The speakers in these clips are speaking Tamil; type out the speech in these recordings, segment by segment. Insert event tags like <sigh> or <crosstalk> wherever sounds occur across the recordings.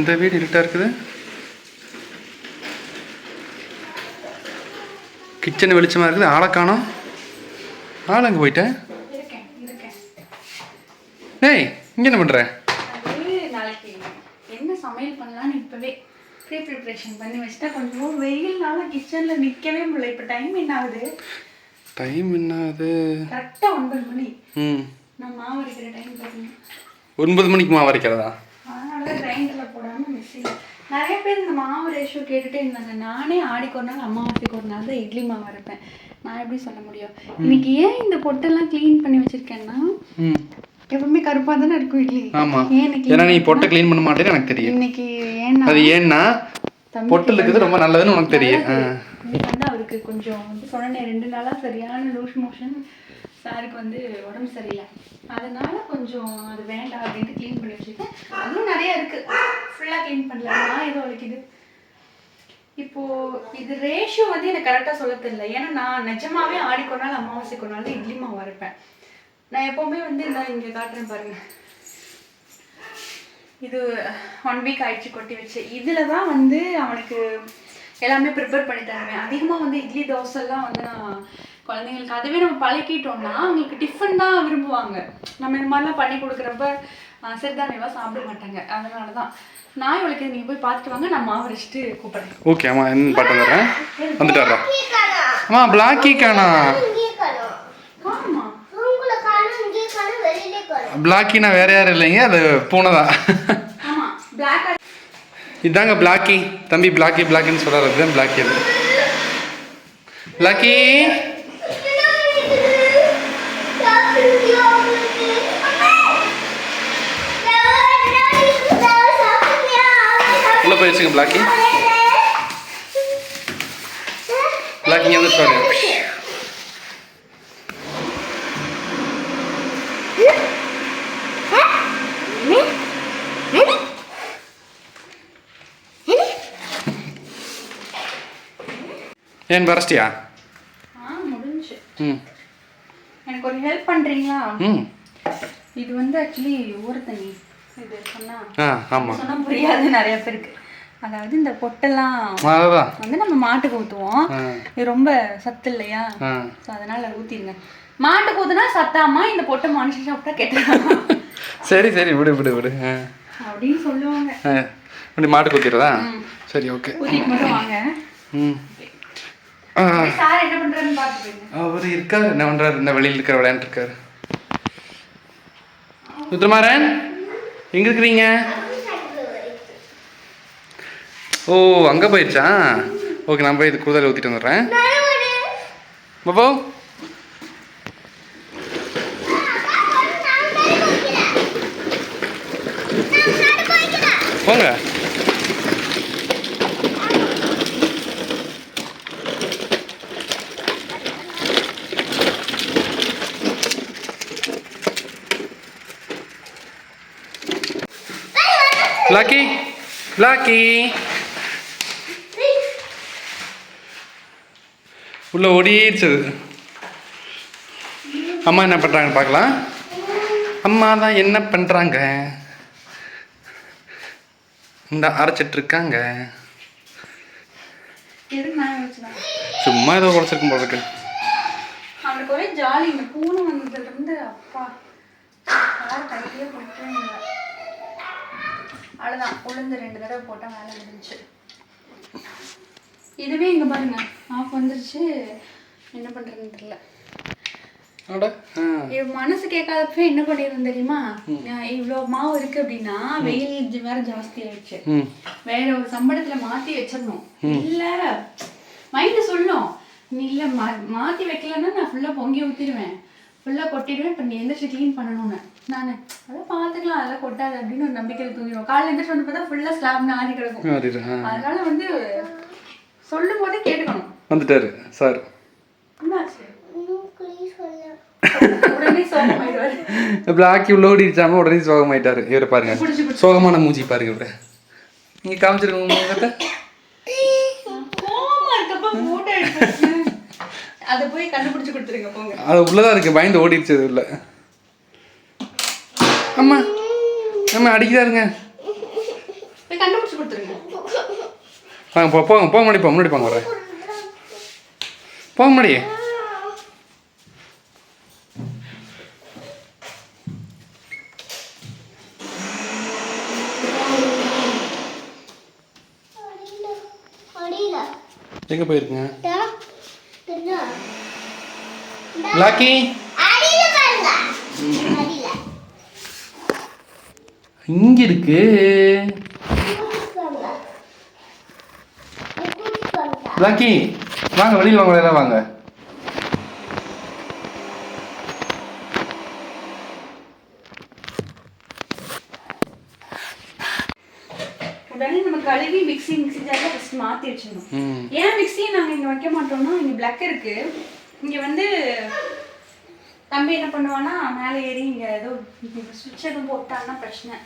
இந்த வீடு இருட்டா இருக்குது? கிச்சன் வெளிச்சமா இருக்குது. ஆளை காணோம். ஆள் அங்கே போயிட்டேன் டேய் இங்கே என்ன பண்ணுற என்ன சமையல் பண்ணலாம்னு இப்பவே ப்ரீ ப்ரிப்ரேஷன் பண்ணி வச்சுட்டா கொஞ்சம் வெயில்னால கிச்சன்ல நிக்கவே முடியல. இப்போ டைம் என்ன ஆகுது? டைம் என்ன அது கரெக்டா ஒன்பது மணி. நான் மாவு அரைக்கிற டைம் ஒன்பது மணிக்கு மாவு அரைக்கிறதா? அதனால கிரைண்டர்ல போடாம மிக்சியில் நிறைய பேர் இந்த மாவு ரேஷியோ கேட்டுட்டே இருந்தாங்க. நானே ஆடிக்கு ஒரு நாள் அம்மாவாசைக்கு ஒரு நாள் தான் இட்லி மாவு அரைப்பேன். நான் எப்படி சொல்ல முடியும்? இன்னைக்கு ஏன் இந்த பொட்டெல்லாம் க்ளீன் பண்ணி வச்சிருக்கேன்னா எப்பவுமே கருப்பா தானே இருக்கும் இட்லி. ஆமாம் ஏன்னா நீ பொட்டை க்ளீன் பண்ண மாட்டேன்னு எனக்கு தெரியும். இன்னைக்கு ஏன்னா அது ஏன்னா பொட்டில் இருக்குது ரொம்ப நல்லதுன்னு உனக்கு தெரியும். அவருக்கு கொஞ்சம் வந்து சொன்னேன் ரெண்டு நாளா சரியான லூஸ் மோஷன் சாருக்கு வந்து உடம்பு சரியில்லை. அதனால கொஞ்சம் அது வேண்டாம் அப்படின்ட்டு க்ளீன் பண்ணி வச்சுருக்கேன். அதுவும் நிறைய இருக்கு. ஃபுல்லாக க்ளீன் பண்ணல. நான் ஏதோ வலிக்குது. இப்போ இது ரேஷியோ வந்து எனக்கு கரெக்டாக சொல்ல தெரியல. ஏன்னா நான் நிஜமாவே ஆடிக்கு ஒரு நாள் அமாவாசைக்கு நாள் இட்லி மாவு அரைப்பேன். நான் எப்போவுமே வந்து இந்த இங்கே காட்டுறேன் பாருங்க. இது ஒன் வீக் ஆயிடுச்சு கொட்டி வச்சு. இதில் தான் வந்து அவனுக்கு எல்லாமே ப்ரிப்பேர் பண்ணி தருவேன். அதிகமாக வந்து இட்லி தோசைலாம் வந்து நான் குழந்தைங்களுக்கு. அதுவே நம்ம பழக்கிட்டோம்னா அவங்களுக்கு டிஃபன் தான் விரும்புவாங்க. நம்ம இந்த மாதிரிலாம் பண்ணி கொடுக்குறப்ப சிறுதானியமாக சாப்பிட மாட்டாங்க. அதனால தான் நான் இவளுக்கு நீங்கள் போய் பார்த்துட்டு வாங்க. நான் மாவு அரைச்சிட்டு கூப்பிட்றேன். ஓகே அம்மா என்ன பாட்டு வந்துடுறேன் வந்துட்டாரா அம்மா பிளாக்கி காணா. பிளாக்கினா வேற யாரும் இல்லைங்க. அது பூனை தான் இதாங்க பிளாக்கி தம்பி பிளாக்கி பிளாக்கின்னு சொல்கிறாரு அதுதான் பிளாக்கி அது. பிளாக்கி உள்ள போயிடுச்சுங்க பிளாக்கி பிளாக்கி இங்கே வந்து பாருங்க ஏன் பரஸ்டியா? ம். எனக்கு ஒரு ஹெல்ப் பண்றீங்களா? ம். இது வந்து ஆக்சுவலி ஊர் தண்ணி. இது சொன்னா ஆ ஆமாம் புரியாது நிறைய பேருக்கு. அதாவது இந்த பொட்டெல்லாம் வந்து நம்ம மாட்டுக்கு ஊற்றுவோம் ஆ. இது ரொம்ப சத்து இல்லையா? ஸோ அதனால ஊற்றிடுங்க மாட்டுக்கு ஊற்றுனா சத்தாமா இந்த பொட்டை மனுஷன் சாப்பிட்டா கெட்டதாமா சரி சரி விடு விடு விடு. அப்படின்னு சொல்லுவாங்க. இப்படி மாட்டு குத்திடுறதா சரி ஓகே. ஊற்றிட்டு மட்டும் வாங்க. ம். சார் என்ன அவர் இருக்காரு. என்ன பண்றாரு? இந்த வெளியில் இருக்கிற விளையாண்டுருக்காரு ருத்ரமாறன் எங்க இருக்கிறீங்க? ஓ அங்க போயிடுச்சா ஓகே நான் போய் இது குதிரை ஊற்றிட்டு வந்துடுறேன். பாபா? போங்க. லாக்கி லாக்கி உள்ள ஓடிடுச்சு அம்மா என்ன பண்ணுறாங்க பார்க்கலாம். அம்மா தான் என்ன பண்ணுறாங்க இந்த வச்சுதான்? சும்மா ஏதோ குறைச்சிருக்கும் போல இருக்கு. அவனுக்கு ஒரே ஜாலி இந்த பூனை வந்ததுல இருந்து அப்பா யார் கையிலே போட்டேன் அவ்வளோதான் உளுந்து ரெண்டு தடவை போட்டால் வேலை முடிஞ்சுச்சு இதுவே இங்க பாருங்க. ஆஃப் வந்துருச்சு. என்ன பண்றதுன்னு தெரியல. மனசு கேட்காதப்ப என்ன பண்ணிருந்தேன் தெரியுமா? நான் இவ்வளோ மாவு இருக்கு அப்படின்னா வெயில் வேற ஜாஸ்தி ஆயிடுச்சு. வேற ஒரு சம்பளத்துல மாத்தி வச்சிடணும். இல்ல. மைண்ட் சொல்லும். நீ இல்ல மாத்தி வைக்கலன்னா நான் ஃபுல்லா பொங்கி ஊத்திடுவேன். ஃபுல்லா கொட்டிடுவேன். இப்ப நீ எந்திரிச்சு க்ளீன் பண்ணணும்னு. நானு அதான் பாத்துக்கலாம். அதெல்லாம் கொட்டாது. அப்படின்னு ஒரு நம்பிக்கையில தூங்கிடுவோம் காலைல எந்திரிச்சு வந்து பார்த்தா ஃபுல்லா ஸ்லாப்னு ஆடி கிடக்கும் அதனால வந்து சொல்லும் போதே கேட்டுக்கணும். வந்துட்டாரு சார். பிளாக்கி உள்ள ஓடிடுச்சாம உடனே சோகமாயிட்டாரு. இவரை பாருங்க. சோகமான மூஞ்சி பாருங்க இவரை. நீங்க காமிச்சிருக்கோங்க முகத்தை. அதை போய் கண்டுபிடிச்சு கொடுத்துருங்க போங்க. அது உள்ளதான் இருக்கு பயந்து ஓடிடுச்சு அது உள்ள. அம்மா அம்மா அடிக்கிறாருங்க போய் கண்டுபிடிச்சு கொடுத்துருங்க. வாங்க போ போங்க போக முன்னாடி போ முன்னாடி போங்க வரேன் போக முன்னாடி எங்கே போயிருக்குங்க? பிளாக்கி இங்கே இருக்கு. பிளாக்கி வாங்க வெளியில் வாங்க வெளியில வாங்க. உடனே நம்ம கழுவி மிக்ஸி மிக்ஸி ஜாரில் ஃபஸ்ட் மாற்றி வச்சிடணும். ஏன் மிக்ஸி நாங்கள் இங்கே வைக்க மாட்டோம்னா இங்கே பிளக் இருக்கு. இங்கே வந்து தம்பி என்ன பண்ணுவான்னா மேலே ஏறி இங்கே ஏதோ சுவிட்ச் எதுவும் போட்டான்னா பிரச்சனை.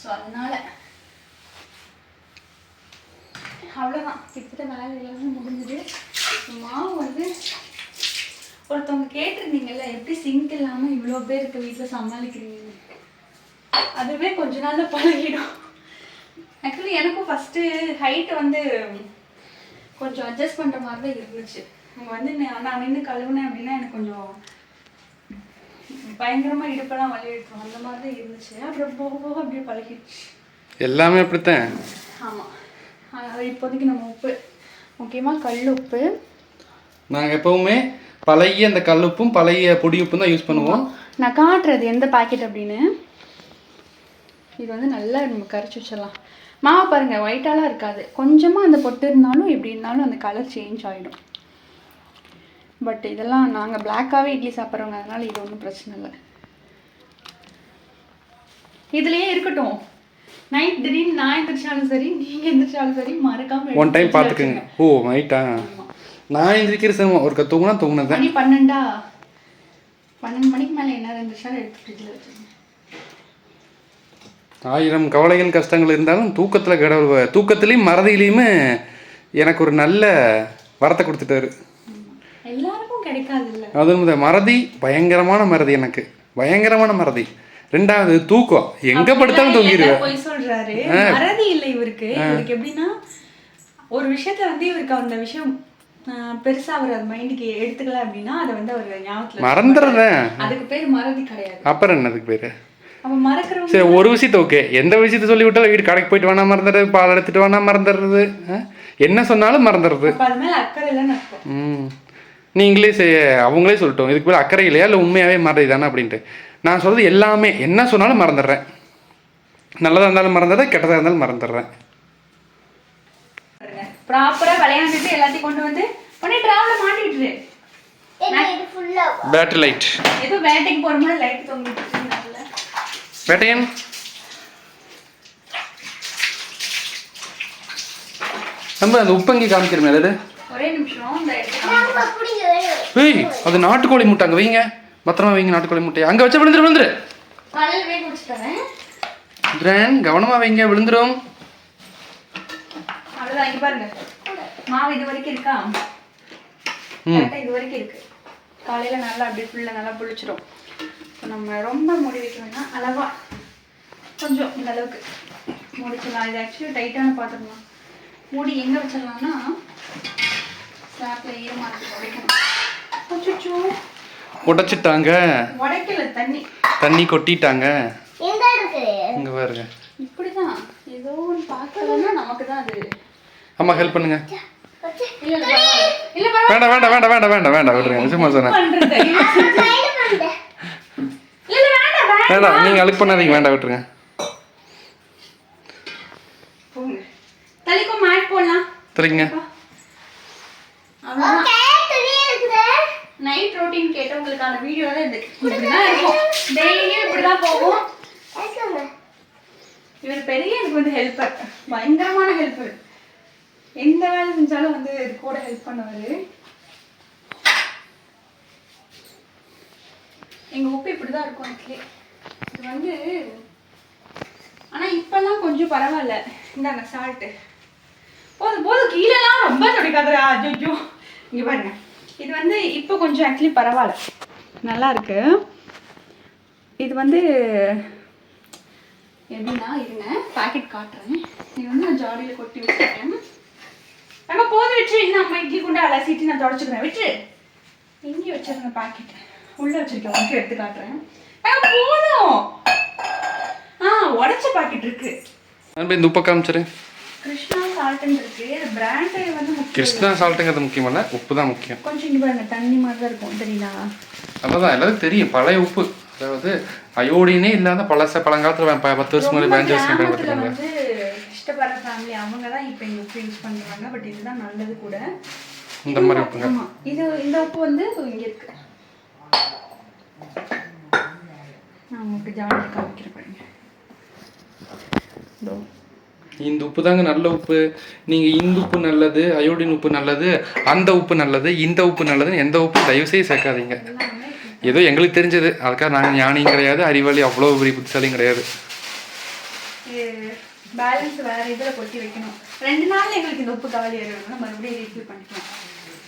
ஸோ அதனால அவ்வளோதான் கிட்டத்தட்ட வேலை எல்லாமே முடிஞ்சுது. மாவு வந்து ஒருத்தவங்க கேட்டிருந்தீங்கல்ல எப்படி சிங்க் இல்லாமல் இவ்வளோ பேருக்கு வீட்டில் சமாளிக்கிறீங்க அதுவே கொஞ்ச நாள்ல பழகிடும். ஆக்சுவலி எனக்கும் ஃபஸ்ட்டு ஹைட் வந்து கொஞ்சம் அட்ஜஸ்ட் பண்ணுற மாதிரி தான் இருந்துச்சு. அங்கே வந்து நான் நான் நின்று கழுவுனேன் அப்படின்னா எனக்கு கொஞ்சம் பயங்கரமாக இடுப்பெல்லாம் வலி எடுக்கும். அந்த மாதிரி தான் இருந்துச்சு. அப்புறம் போக போக அப்படியே பழகிடுச்சு. எல்லாமே அப்படித்தான். ஆமாம் இப்போதைக்கு நம்ம உப்பு முக்கியமாக கல் உப்பு நாங்கள் எப்பவுமே பழைய அந்த கல்லுப்பும் பழைய பொடி உப்பும் தான் யூஸ் பண்ணுவோம். நான் காட்டுறது எந்த பாக்கெட் அப்படின்னு. இது வந்து நல்லா நம்ம கரைச்சி வச்சிடலாம். மாவு பாருங்க ஒயிட்டாலாம் இருக்காது. கொஞ்சமாக அந்த பொட்டு இருந்தாலும் எப்படி இருந்தாலும் அந்த கலர் சேஞ்ச் ஆகிடும் பட் இதெல்லாம் நாங்கள் பிளாக்காகவே இட்லி சாப்பிட்றவங்க அதனால இது ஒன்றும் பிரச்சனை இல்லை. இதுலயே இருக்கட்டும். நைட் திடீர்னு நான் எந்திரிச்சாலும் சரி நீங்கள் எந்திரிச்சாலும் சரி மறக்காம ஒன் டைம் பார்த்துக்குங்க. ஓ நைட்டா நான் எந்திரிக்கிற சமயம் ஒரு தூங்குனா தூங்குனது மணி பன்னெண்டா? பன்னெண்டு மணிக்கு மேலே என்ன இருந்துச்சாலும் எடுத்து ஃப்ரிட்ஜில் வச்சுருங்க ஆயிரம் கவலைகள் கஷ்டங்கள் இருந்தாலும் தூக்கத்தில் கடவுள் தூக்கத்துலேயும் மறதியிலையுமே எனக்கு ஒரு நல்ல வரத்தை கொடுத்துட்டாரு. எல்லாருக்கும் கிடைக்காது இந்த மறதி பயங்கரமான மறதி எனக்கு. பயங்கரமான மறதி. ரெண்டாவது தூக்கம். எங்க படுத்தாலும் தூங்கிடுவேன் போய் சொல்றாரு? மறதி இல்லை இவருக்கு. இவருக்கு எப்படின்னா ஒரு விஷயத்த வந்து இவருக்கு அந்த விஷயம் பெருசா அவர் அது மைண்டுக்கு எடுத்துக்கல அப்படின்னா அதை வந்து அவர் ஞாபகத்துல மறந்துடுறேன். அதுக்கு பேர் மறதி கிடையாது. அப்புறம் என்னதுக்கு பேரு? சரி ஒரு விஷயத்த ஓகே எந்த விஷயத்த சொல்லி விட்டாலும் வீடு கடைக்கு போயிட்டு வேணா மறந்துடுறது பால் எடுத்துட்டு வேணா மறந்துடுறது? என்ன சொன்னாலும் மறந்துடுறது. நீங்களே செ அவங்களே சொல்லிட்டோம். இதுக்கு மேலே அக்கறை இல்லையா? இல்லை உண்மையாகவே மறதி தானே அப்படின்ட்டு. நான் சொல்றது எல்லாமே. என்ன சொன்னாலும் மறந்துடுறேன். நல்லதாக இருந்தாலும் மறந்துடுறேன் கெட்டதாக இருந்தாலும் மறந்துடுறேன். ப்ராப்பரா விளையாண்டுட்டு எல்லாத்தையும் கொண்டு வந்து உடனே டிராவல மாட்டி விட்டுரு பேட்டரி லைட் ஏதோ வேட்டைக்கு போற மாதிரி லைட் தொங்கிட்டு வேட்டையன் நம்ம அந்த உப்பங்கி காமிக்கிறமே அது ஒரே நிமிஷம் இந்த இடத்துல ஏய் அது நாட்டுக்கோழி முட்டை அங்கே வைங்க. பத்திரமா வைங்க நாட்டுக்கோழி முட்டை அங்கே வச்சா விழுந்துரு விழுந்துரு. கிராண்ட் கவனமாக வைங்க விழுந்துரும். மாவு இது வரைக்கும் இருக்கா? இது வரைக்கும் இருக்கு. காலையில நல்லா அப்படியே ஃபுல்லாக நல்லா புளிச்சிரும். நம்ம ரொம்ப மூடி வைக்க வேணாம். கொஞ்சம் இந்த அளவுக்கு. முடிச்சிடலாம் இது ஆக்சுவலி டைட்டான பாத்திரம் மூடி எங்க வச்சிடலாம்னா ஸ்லாப்ல ஈரமாக உடைக்கணும் அச்சோ உடைச்சிட்டாங்க. உடைக்கல தண்ணி. தண்ணி கொட்டிட்டாங்க. இங்கே பாருங்க. இப்படிதான். ஏதோ ஒன்று பார்க்கலன்னா நமக்கு தான் அது. அம்மா ஹெல்ப் பண்ணுங்க. வேண்டாம் வேண்டாம் வேண்டாம் வேண்டாம் வேண்டாம் வேண்டாம் விட்டுருங்க சும்மா சொன்னேன். வேண்டாம் வேண்டாம். வேண்டாம் நீங்கள் அழுக்கு பண்ணாதீங்க. வேண்டாம் விட்டுருங்க. போங்க. தலைக்கும் மேட் போடலாம். தெரியுங்க நைட் ரொட்டீன் கேட்டவங்களுக்கான வீடியோ தான் இது. இப்படிதான் இருக்கும். டெய்லியும் இப்படிதான் போகும். இவர் பெரிய எனக்கு வந்து ஹெல்ப்பர் பயங்கரமான ஹெல்ப்பர் எந்த வேலை செஞ்சாலும் வந்து இது கூட ஹெல்ப் பண்ணுவார். எங்கள் உப்பு இப்படிதான் இருக்கும் actually. இது வந்து ஆனால் இப்போல்லாம் கொஞ்சம் பரவாயில்ல. இந்தாங்க சால்ட்டு போதும் போதும். கீழெல்லாம் ரொம்ப துடைக்காதரா ஜோஜோ இங்கே பாருங்க. இது வந்து இப்போ கொஞ்சம் ஆக்சுவலி பரவாயில்ல. நல்லா இருக்கு. இது வந்து எப்படின்னா இருங்க பாக்கெட் காட்டுறேன். இது வந்து நான் ஜாடியில் கொட்டி வச்சிருக்கேன். நம்ம போது விட்டு நம்ம இட்லி குண்டா அலசிட்டு நான் தொடச்சிக்கிறேன். விட்டு இங்கே வச்சிருங்க பாக்கெட் உள்ள வச்சிருக்கேன். உங்களுக்கு எடுத்து காட்டுறேன். போதும். ஆ உடைச்ச பாக்கெட் இருக்கு. இந்த உப்பை காமிச்சிரு. கிருஷ்ணா சால்ட்னு இருக்கு. பிராண்டே வந்து முக்கியம். கிருஷ்ணா சால்ட்டுங்கிறது முக்கியமல்ல? உப்பு தான் முக்கியம். கொஞ்சம் இங்க பாருங்க தண்ணி மாதிரி தான் இருக்கும் தெரியுதா? அதான் எல்லாரும் தெரியும் பழைய உப்பு. அதாவது அயோடினே இல்லாத பழச பழங்காலத்துல பத்து வருஷம் முன்னாடி பதினஞ்சு வருஷம் வந்து கஷ்டப்படுற ஃபேமிலி அவங்க தான் இப்போ இந்த உப்பு யூஸ் பண்ணுவாங்க பட் இதுதான் நல்லது கூட. இந்த மாதிரி உப்புங்க. இது இந்த உப்பு வந்து இங்க இருக்கு. நான் உங்களுக்கு ஜாடியில் காமிக்கிறேன் பாருங்க. இந்த உப்பு தாங்க நல்ல உப்பு. நீங்க இந்த உப்பு நல்லது அயோடின் உப்பு நல்லது அந்த உப்பு நல்லது இந்த உப்பு நல்லதுன்னு எந்த உப்பு தயவு செய்து சேர்க்காதீங்க. ஏதோ எங்களுக்கு தெரிஞ்சது. அதுக்காக நாங்கள் ஞானியும் கிடையாது அறிவாளி அவ்வளோ பெரிய புத்திசாலியும் கிடையாது. பேலன்ஸ் வேற இதில் கொட்டி வைக்கணும். ரெண்டு நாள் எங்களுக்கு இந்த உப்பு காலி ஆயிடும்னா மறுபடியும் ரீஃபில் பண்ணிக்கலாம்.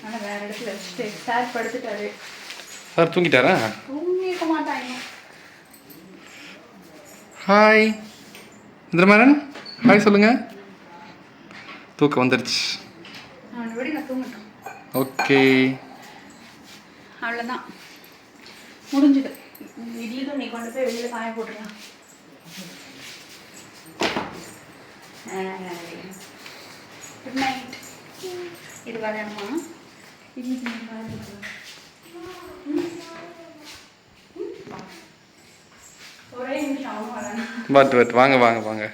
ஆனால் வேற இடத்துல வச்சுட்டு சார் படுத்துட்டாரு. சார் தூங்கிட்டாரா? தூங்கிக்க மாட்டாங்க. ஹாய் இந்திரமாறன் ஹாய் சொல்லுங்க. தூக்கம் தூங்கட்டும். ஓகே அவ்வளோதான் முடிஞ்சுது. இட்லி துணி கொண்டு போய் வெளியில் காய போட்டுருலாம் குட் நைட் இது இட்லி. ஒரே நிமிஷம் வாங்க வாங்க வாங்க.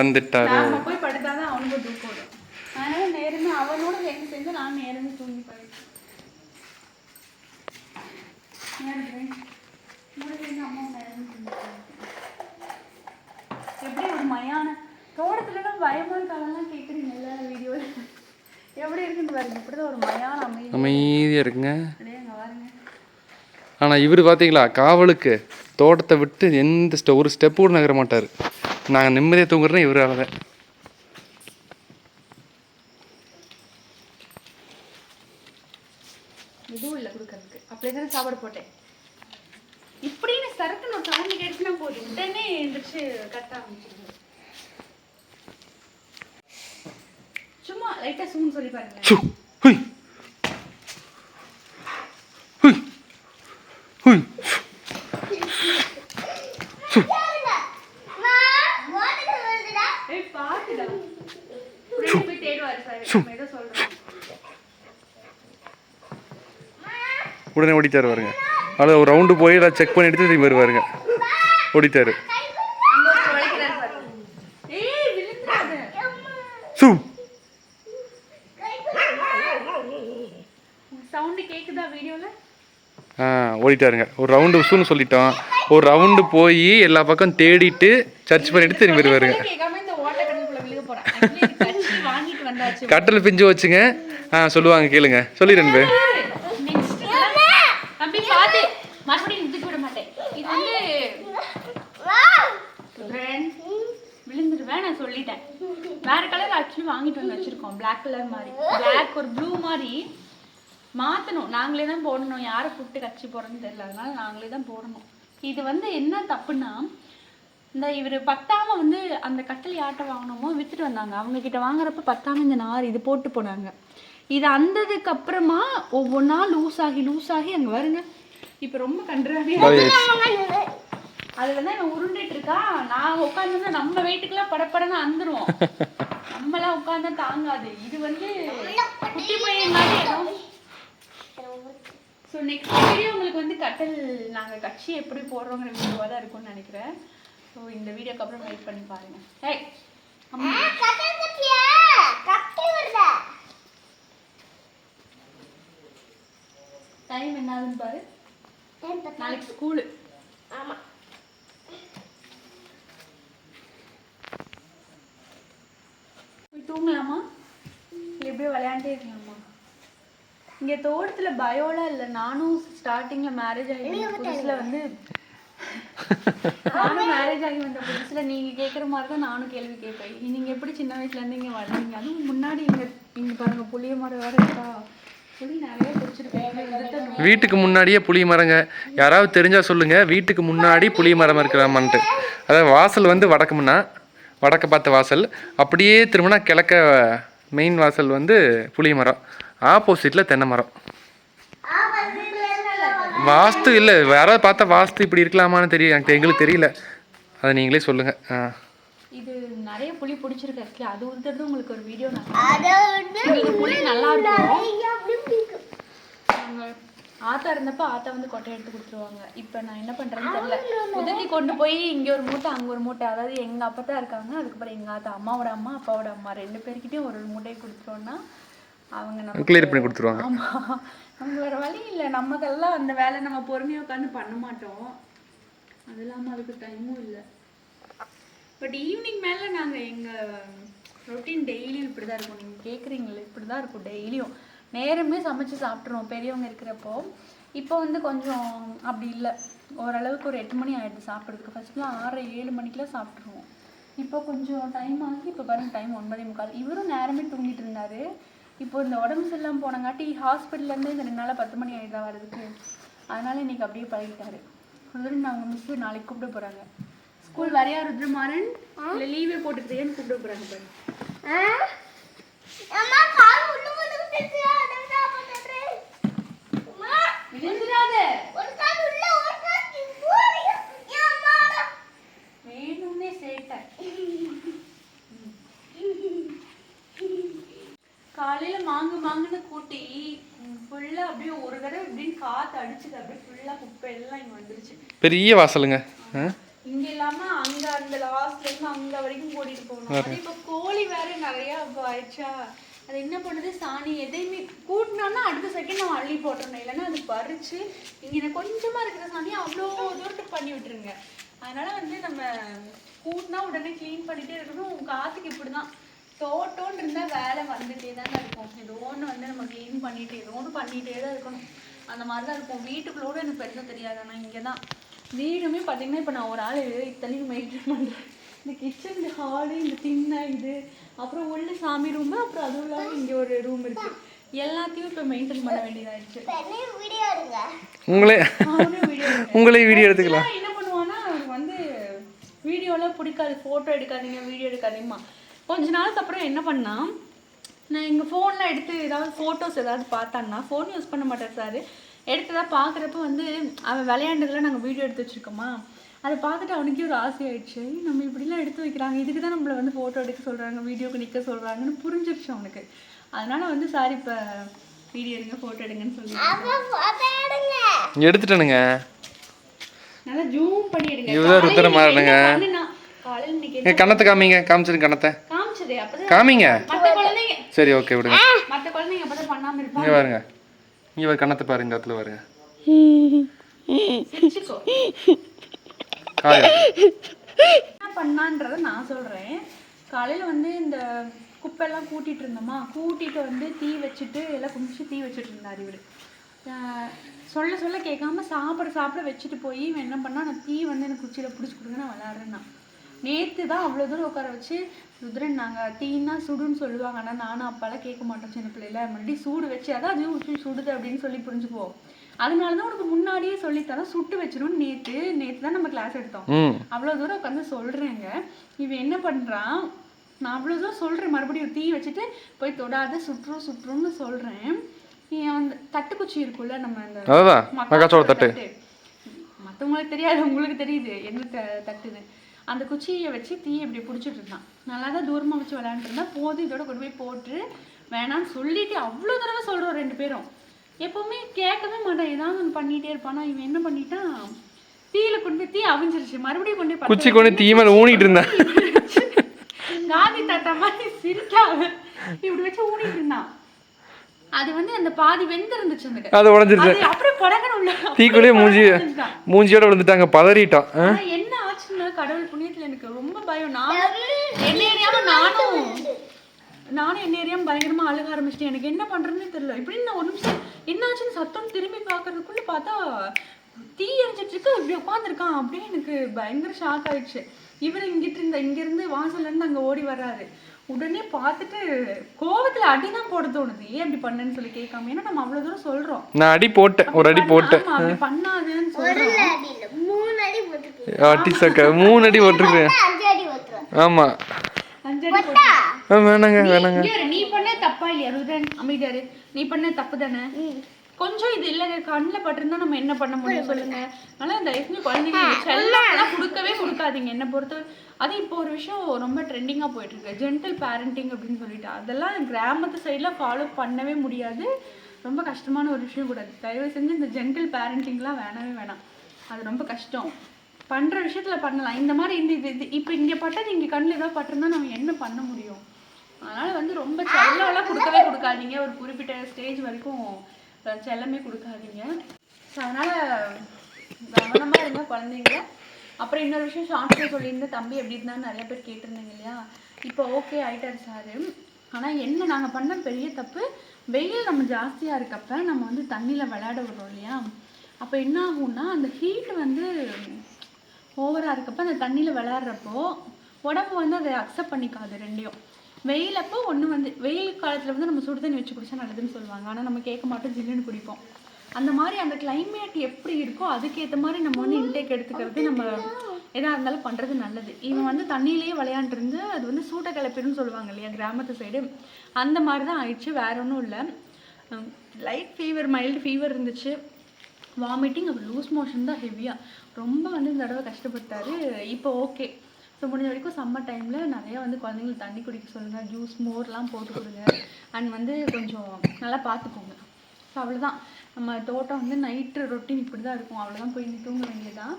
வந்துட்டாரு போய் படுத்தாதான் அவனுக்கு தூக்கம் வரும். அதனால நேரமே அவனோட சேர்ந்து சேர்ந்து நான் நேரமே தூங்கி போயிட்டேன். எப்படி ஒரு மயான தோட்டத்துலலாம் பயமான காலம்லாம் கேட்குறீங்க எல்லா வீடியோவில் எப்படி இருக்குன்னு பாருங்க இப்படிதான் ஒரு மயான அமைதி. அமைதியாக இருக்குங்க ஆனால் இவர் பார்த்தீங்களா காவலுக்கு தோட்டத்தை விட்டு எந்த ஒரு ஸ்டெப் கூட நகர மாட்டார். நாங்கள் நிம்மதியாக தூங்குறோம் இவரால தான். இதுவும் இல்லை கொடுக்கறதுக்கு. அப்படியே தானே சாப்பாடு போட்டேன். இப்படின்னு சரக்குன்னு ஒரு சவுண்ட் போதும். உடனே எழுந்திரிச்சு கத்த ஆரம்பிச்சிருங்க சும்மா லைட்டா சூன்னு சொல்லி பாருங்க சு ஹுய் ஹுய் ஹுய் ஏய் பாத்துடா உடனே போய் தேடுவாரு சார் நம்ம ஏதோ சொல்றோம் ஓடிட்டார் வருங்க அதில் ஒரு ரவுண்டு போய் எல்லாம் செக் பண்ணிட்டு திரும்பி வருவாருங்க. விழுந்துடாத சு. ஆ ஓடிட்டாருங்க. ஒரு ரவுண்டு உசுன்னு சொல்லிட்டோம். ஒரு ரவுண்டு போய் எல்லா பக்கம் தேடிட்டு சர்ச் பண்ணிட்டு திரும்பி வருவாருங்க. கட்டில் பிஞ்சு வச்சுங்க ஆ சொல்லுவாங்க கேளுங்க. சொல்லிடுறேன் பே நெக்ஸ்ட் அப்படி பாத்து மறுபடியும் இதுக்கு விட மாட்டேன் இது வந்து Friends, நான் சொல்லிட்டேன். வேற கலர் ஆக்சுவலி வாங்கிட்டு வந்து வச்சிருக்கோம். Black கலர் மாதிரி. Black ஒரு ப்ளூ மாதிரி மாத்தணும். நாங்களே தான் போடணும். யாரை கூப்பிட்டு கட்சி போடுறதுன்னு தெரியல. அதனால நாங்களே தான் போடணும். இது வந்து என்ன தப்புன்னா இந்த இவர் பத்தாம வந்து அந்த கட்டில் யார்கிட்ட வாங்கினோமோ வித்துட்டு வந்தாங்க. அவங்க கிட்ட வாங்குறப்ப பத்தாம இந்த நார் இது போட்டு போனாங்க. இது அந்ததுக்கு அப்புறமா ஒவ்வொன்றா லூஸ் ஆகி லூஸ் ஆகி அங்க வருங்க. இப்போ ரொம்ப கன்றாவியா அதுல தான் இவன் உருண்டுட்டு இருக்கா? நான் உட்காந்துருந்தா நம்ம வெயிட்டுக்கெல்லாம் படப்படன்னு அந்துருவோம். நம்மளாம் உட்காந்தா தாங்காது. இது வந்து குட்டி பையன் மாதிரி ஸோ நெக்ஸ்ட் வீடியோ உங்களுக்கு வந்து கட்டல் நாங்கள் கட்சி எப்படி போடுறோங்கிற வீடியோவாக தான் இருக்கும்னு நினைக்கிறேன். ஸோ இந்த வீடியோக்கு அப்புறம் வெயிட் பண்ணி பாருங்க. ஏய் டைம் என்னதுன்னு பாரு. நாளைக்கு ஸ்கூலு போய் தூங்கலாமா இல்லை இப்படியே விளையாண்டே இருக்கலாமா இங்கே தோட்டத்தில் பயோலாம் இல்லை நானும் ஸ்டார்டிங்கில் மேரேஜ் ஆகி புதுசுல வந்து நானும் மேரேஜ் ஆகி வந்த புதுசுல நீங்கள் கேட்குற மாதிரி தான் நானும் கேள்வி கேட்பேன். நீங்கள் எப்படி சின்ன வயசுலேருந்து இங்கே வளர்ந்தீங்க? அதுவும் முன்னாடி இங்கே இங்கே பாருங்க புளிய மரம் வேறு இருக்கா? வீட்டுக்கு முன்னாடியே புளி மரங்க. யாராவது தெரிஞ்சால் சொல்லுங்கள் வீட்டுக்கு முன்னாடி புளி மரம் இருக்கிறாமான்ட்டு அதாவது வாசல் வந்து வடக்கு முன்னா. வடக்க பார்த்த வாசல். அப்படியே திரும்பினா கிழக்க மெயின் வாசல் வந்து புளி மரம். ஆப்போசிட்டில் தென்னை மரம். வாஸ்து இல்லை யாராவது பார்த்தா வாஸ்து இப்படி இருக்கலாமான்னு தெரியும் எனக்கு எங்களுக்கு தெரியல. அதை நீங்களே சொல்லுங்கள் ஆ. இது நிறைய புளி பிடிச்சிருக்கு ஆக்சுவலி அது ஊத்துறது உங்களுக்கு ஒரு வீடியோ நான் எங்களுக்கு புளி நல்லா இருக்கும். ஆத்தா இருந்தப்ப ஆத்தா வந்து கொட்டை எடுத்து கொடுத்துருவாங்க. இப்போ நான் என்ன பண்றேன்னு தெரியல. உதவி கொண்டு போய் இங்க ஒரு மூட்டை அங்க ஒரு மூட்டை. அதாவது எங்க அப்பா இருக்காங்க. அதுக்கப்புறம் எங்க ஆத்தா அம்மாவோட அம்மா அப்பாவோட அம்மா. ரெண்டு பேர்கிட்டயும் ஒரு ஒரு மூட்டையை கொடுத்துட்டோம்னா அவங்க நம்ம கிளியர் பண்ணி கொடுத்துருவாங்க. ஆமா. நம்ம வேற வழி இல்லை. நமக்கெல்லாம் அந்த வேலை நம்ம பொறுமையா உட்காந்து பண்ண மாட்டோம். அது இல்லாம அதுக்கு டைமும் இல்லை. பட் ஈவினிங் மேலே நாங்கள் எங்கள் ரொட்டீன் டெய்லியும் இப்படி தான் இருக்கும். நீங்கள் கேட்குறீங்களே இப்படி தான் இருக்கும் டெய்லியும் நேரமே சமைச்சு சாப்பிட்ருவோம் பெரியவங்க இருக்கிறப்போ. இப்போ வந்து கொஞ்சம் அப்படி இல்லை. ஓரளவுக்கு ஒரு எட்டு மணி ஆயிடுது சாப்பிட்றதுக்கு. ஃபர்ஸ்ட்லாம் ஆறு ஏழு மணிக்கெலாம் சாப்பிட்ருவோம் இப்போ கொஞ்சம் டைம் ஆகி இப்போ பாருங்க டைம் ஒன்பதே முக்கால். இவரும் நேரமே தூங்கிட்டு இருந்தாரு. இப்போ இந்த உடம்பு சரியில்லாமல் போனங்காட்டி ஹாஸ்பிட்டல்லேருந்து இந்த ரெண்டு நாளாக பத்து மணி ஆயிடுதா வரதுக்கு அதனால இன்னைக்கு அப்படியே பழகிட்டாரு. ருத்ரன் அவங்க மிஸ் நாளைக்கு கூப்பிட போகிறாங்க ஸ்கூல் வரையா ருத்ரமாறன்? இல்லை லீவே போட்டுக்கிறேன்னு கூப்பிட போகிறாங்க பாருங்க. காலையில மாங்கு மாங்குன்னு கூட்டி ஃபுல்லா அப்படியே ஒரு தடவை இப்படின்னு காத்து அடிச்சுது அப்படியே ஃபுல்லா குப்பை எல்லாம் இங்க வந்துருச்சு. பெரிய வாசலுங்க. இங்க இல்லாம அங்க அந்த லாஸ்ட்ல இருந்து அங்க வரைக்கும் கூட்டிட்டு போகணும். அது இப்ப கோழி வேற நிறைய ஆயிடுச்சா? அது என்ன பண்ணுது? சாணி எதையுமே கூட்டினா அடுத்த செகண்ட் நம்ம அள்ளி போட்டுறணும். இல்லைன்னா அது பறிச்சு இங்கே கொஞ்சமாக இருக்கிற சாணியை அவ்வளோ தூரத்துக்கு பண்ணி விட்டுருங்க. அதனால வந்து நம்ம கூட்டினா உடனே க்ளீன் பண்ணிட்டே இருக்கணும். காத்துக்கு இப்படிதான். தோட்டம்னு இருந்தால் வேலை வந்துகிட்டே தானே இருக்கும். ஏதோ ஒன்று வந்து நம்ம க்ளீன் பண்ணிகிட்டே ஏதோ ஒன்று பண்ணிகிட்டே தான் இருக்கணும். அந்த மாதிரி தான் இருக்கும். வீட்டுக்குள்ளோட எனக்கு பெருசாக தெரியாது. ஆனால் இங்கே தான் வீடுமே பார்த்தீங்கன்னா இப்போ நான் ஒரு ஆள் இத்தனையும் மெயின்டைன் பண்ணுறேன் இந்த கிச்சன் இந்த ஹாலு இந்த திண்ணை இது அப்புறம் உள்ள சாமி ரூமு அப்புறம் அதுவும் இல்லாமல் இங்கே ஒரு ரூம் இருக்கு. எல்லாத்தையும் இப்போ மெயின்டைன் பண்ண வேண்டியதாயிடுச்சு. உங்களே உங்களே வீடியோ எடுத்துக்கலாம். என்ன பண்ணுவான்னா அவனுக்கு வந்து வீடியோலாம் பிடிக்காது. ஃபோட்டோ எடுக்காதீங்க வீடியோ எடுக்காதீங்கம்மா. கொஞ்ச நாளுக்கு அப்புறம் என்ன பண்ணா நான் எங்கள் ஃபோனில் எடுத்து ஏதாவது ஃபோட்டோஸ் ஏதாவது பார்த்தான்னா ஃபோன் யூஸ் பண்ண மாட்டேன் சார் எடுத்ததா பார்க்குறப்ப வந்து அவன் விளையாண்டதுல நாங்கள் வீடியோ எடுத்து வச்சிருக்கோமா? அதை பார்த்துட்டு அவனுக்கே ஒரு ஆசை ஆயிடுச்சு. "ஐய், நம்ம இப்படிலாம் எடுத்து வைக்கிறாங்க. இதுக்கு தான் நம்மளை வந்து ஃபோட்டோ எடுக்க சொல்கிறாங்க வீடியோக்கு நிற்க சொல்கிறாங்கன்னு புரிஞ்சிருச்சு அவனுக்கு. அதனால வந்து சார் இப்போ வீடியோ எடுங்க ஃபோட்டோ எடுங்கன்னு சொல்லி எடுத்துட்டேனுங்க. நல்லா ஜூம் பண்ணி எடுங்க. இன்னைக்கு என்ன- என் கணத்தை காமிங்க காமிச்சிருங்க கணத்தை காமிங்க. சரி ஓகே விடுங்க. மத்த குழந்தைங்க அப்பதான் பண்ணாம இருப்பாங்க. இங்கே பாருங்க. இங்கே கணத்தை பாரு இந்த இடத்துல பாருங்க. என்ன பண்ணான்றத நான் சொல்றேன். காலையில வந்து இந்த குப்பையெல்லாம் கூட்டிட்டு இருந்தோமா? கூட்டிட்டு வந்து தீ வச்சுட்டு எல்லாம் குமிச்சு தீ வச்சுட்டு இருந்தார் இவர். சொல்ல சொல்ல கேட்காம சாப்பிட சாப்பிட வச்சுட்டு போய் இவன் என்ன பண்ணா நான் தீ வந்து எனக்கு குச்சியில் பிடிச்சி கொடுங்க நான் விளையாடுறேன்னா நேற்று தான் அவ்வளோ தூரம் உட்கார வச்சு ருத்ரன் நாங்கள் தீன்னா சுடுன்னு சொல்லுவாங்க. ஆனால் நானும் அப்பாலாம் கேட்க மாட்டோம் சின்ன பிள்ளையில. மறுபடியும் சூடு வச்சு அதான் அது உச்சி சுடுது அப்படின்னு சொல்லி புரிஞ்சுக்குவோம். அதனால தான் உனக்கு முன்னாடியே சொல்லித்தரோம் சுட்டு வச்சிரும் நேத்து நேத்து தான் நம்ம கிளாஸ் எடுத்தோம். ம். அவ்வளோ தூரம் உட்காந்து சொல்கிறேங்க இவன் என்ன பண்ணுறான் நான் அவ்வளோ தூரம் சொல்கிறேன் மறுபடியும் தீ வச்சுட்டு போய் தொடாத சுற்றும் சுற்றும்னு சொல்கிறேன் அந்த தட்டுக்குச்சி இருக்குல்ல நம்ம அந்த தட்டு. மற்றவங்களுக்கு தெரியாது உங்களுக்கு தெரியுது என்ன த- தட்டுன்னு. அந்த குச்சியை வச்சு தீயை இப்படி பிடிச்சிட்டு இருந்தான். நல்லா தான் தூரமாக வச்சு விளையாண்டுட்டு இருந்தா போதும் இதோட கொண்டு போய் போட்டு வேணாம்னு சொல்லிட்டு அவ்வளோ தடவை சொல்கிறோம் ரெண்டு பேரும். எப்பவுமே கேட்கவே மாட்டான். ஏதாவது ஒன்று பண்ணிகிட்டே இருப்பானா. இவன் என்ன பண்ணிட்டான் தீயில கொண்டு போய் தீ அவிஞ்சிருச்சு. மறுபடியும் கொண்டு போய் குச்சி கொண்டு தீ மேலே ஊனிட்டு இருந்தேன். <laughs> காந்தி தாத்தா மாதிரி சிரிக்காம இப்படி வச்சு ஊனிட்டு இருந்தான். அது வந்து அந்த பாதி வெந்து இருந்துச்சு அந்த அது உடஞ்சிருச்சு. அப்படியே படகணும் உள்ள தீக்குள்ளேயே மூஞ்சி மூஞ்சியோட விழுந்துட்டாங்க? ஆனா என்ன ஆச்சுன்னா கடவுள் புண்ணியத்துல எனக்கு ரொம்ப பயம். நான் என்ன நானும் நானும் என்ன அறியாம பயங்கரமா அழுக ஆரம்பிச்சிட்டேன். எனக்கு என்ன பண்றதுன்னு தெரியல. இப்படின்னு நான் ஒரு நிமிஷம் என்ன ஆச்சுன்னு சத்தம் திரும்பி பார்க்கறதுக்குள்ள பார்த்தா தீ எரிஞ்சிட்டு இருக்கு. இப்படி உட்காந்துருக்கான் அப்படியே எனக்கு பயங்கர ஷாக் ஆயிடுச்சு. இவர் இங்கிட்டு இருந்த இங்க இருந்து வாசல்ல இருந்து அங்க ஓடி வர்றாரு. உடனே பார்த்துட்டு கோவத்துல அடிதான் போட தோணுது. ஏன் அப்படி பண்ணேன்னு சொல்லி கேட்காம. ஏன்னா நம்ம அவ்வளவு தூரம் சொல்றோம். நான் அடி போட்டேன். ஒரு அடி போட்டேன். ஆமா, அப்படி பண்ணாதேன்னு அடி இல்ல. மூணு அடி அடி மூணு அடி போட்டிருக்கேன். அடி ஆமா. வேணாங்க வேணாங்க. நீ பண்ண தப்பா இல்லையா ருத்ரன் அமைதியாரு நீ பண்ண தப்பு தானே? கொஞ்சம் இது இல்லைங்க கண்ணில் பட்டிருந்தா நம்ம என்ன பண்ண முடியும் சொல்லுங்க. அதனால தயவு செஞ்சு குழந்தைங்க செல்லம் கொடுக்கவே கொடுக்காதீங்க என்ன பொறுத்த அது இப்போ ஒரு விஷயம் ரொம்ப ட்ரெண்டிங்காக போயிட்டு இருக்கு ஜென்டல் பேரண்டிங் அப்படின்னு சொல்லிட்டு. அதெல்லாம் கிராமத்து சைடில் ஃபாலோ பண்ணவே முடியாது. ரொம்ப கஷ்டமான ஒரு விஷயம் கூட. தயவு செஞ்சு இந்த ஜென்டல் பேரண்டிங்லாம் வேணவே வேணாம். அது ரொம்ப கஷ்டம். பண்ணுற விஷயத்தில் பண்ணலாம். இந்த மாதிரி இந்த இது இது இப்போ இங்கே பட்டது இங்கே கண்ணில் ஏதாவது பட்டிருந்தா நம்ம என்ன பண்ண முடியும்? அதனால் வந்து ரொம்ப செல்லம்லாம் கொடுக்கவே கொடுக்காதீங்க. ஒரு குறிப்பிட்ட ஸ்டேஜ் வரைக்கும் செல்லமே கொடுக்காதீங்க. ஸோ அதனால் கவனமாக இருங்க குழந்தைங்கள அப்புறம் இன்னொரு விஷயம் ஷார்ட்ஸில் சொல்லியிருந்தேன் தம்பி எப்படி இருந்தான்னு நிறைய பேர் கேட்டிருந்தீங்க இல்லையா? இப்போ ஓகே ஆகிட்டார் சாரு. ஆனால் என்ன நாங்கள் பண்ண பெரிய தப்பு? வெயில் நம்ம ஜாஸ்தியாக இருக்கப்ப நம்ம வந்து தண்ணியில் விளையாட விடுறோம் இல்லையா? அப்போ என்ன ஆகும்னா அந்த ஹீட் வந்து ஓவராக இருக்கப்போ அந்த தண்ணியில் விளையாடுறப்போ உடம்பு வந்து அதை அக்செப்ட் பண்ணிக்காது ரெண்டையும். வெயில் அப்போ ஒன்று வந்து வெயில் காலத்தில் வந்து நம்ம சுடு தண்ணி வச்சு குடிச்சா நல்லதுன்னு சொல்லுவாங்க. ஆனால் நம்ம கேட்க மாட்டோம் ஜில்லுன்னு குடிப்போம். அந்த மாதிரி அந்த கிளைமேட் எப்படி இருக்கோ அதுக்கேற்ற மாதிரி நம்ம வந்து இன்டேக் எடுத்துக்கிறது நம்ம எதாக இருந்தாலும் பண்ணுறது நல்லது. இவன் வந்து தண்ணியிலேயே விளையாண்டுருந்து அது வந்து சூட்டை கிளப்பிடுன்னு சொல்லுவாங்க இல்லையா கிராமத்து சைடு அந்த மாதிரி தான் ஆயிடுச்சு. வேற ஒன்றும் இல்லை. லைட் ஃபீவர் மைல்டு ஃபீவர் இருந்துச்சு. வாமிட்டிங் அப்புறம் லூஸ் மோஷன் தான் ஹெவியாக ரொம்ப வந்து இந்த தடவை கஷ்டப்பட்டாரு. இப்போ ஓகே ஸோ முடிஞ்ச வரைக்கும் சம்மர் டைமில் நிறைய வந்து குழந்தைங்களுக்கு தண்ணி குடிக்க சொல்லுங்கள் ஜூஸ் மோர்லாம் போட்டு கொடுங்க. அண்ட் வந்து கொஞ்சம் நல்லா பார்த்துக்கோங்க. ஸோ அவ்வளோதான் நம்ம தோட்டம் வந்து நைட்டு ரொட்டீன் இப்படி தான் இருக்கும். அவ்வளோதான் போய் தூங்க வேண்டியதான்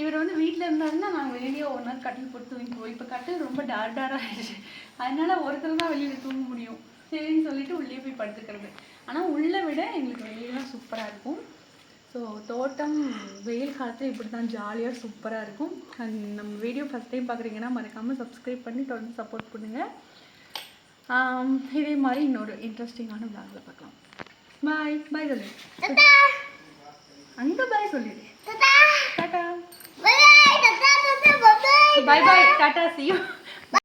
இவர் வந்து வீட்டில் இருந்தாருன்னா நாங்கள் வெளியே ஒரு நாள் கட்டில் போட்டு தூங்கிக்குவோம் இப்போ கட்டில் ரொம்ப டார் டார் ஆயிடுச்சு. அதனால ஒருத்தர் தான் வெளியில் தூங்க முடியும். சரின்னு சொல்லிட்டு உள்ளே போய் படுத்துக்கிறது. ஆனால் உள்ளே விட எங்களுக்கு வெளியே தான் சூப்பராக இருக்கும். ஸோ தோட்டம் வெயில் காலத்தில் இப்படி தான் ஜாலியாக சூப்பராக இருக்கும். அண்ட் நம்ம வீடியோ ஃபஸ்ட் டைம் பார்க்குறீங்கன்னா மறக்காமல் சப்ஸ்கிரைப் பண்ணி தொடர்ந்து சப்போர்ட் பண்ணுங்கள் இதே மாதிரி இன்னொரு இன்ட்ரெஸ்டிங்கான விளாகில் பார்க்கலாம். பாய் பாய் சொல்லு. அங்க பாய் சொல்லிடு தாத்தா! டாடா பை தாத்தா தாத்தா bye bye bye tata see you.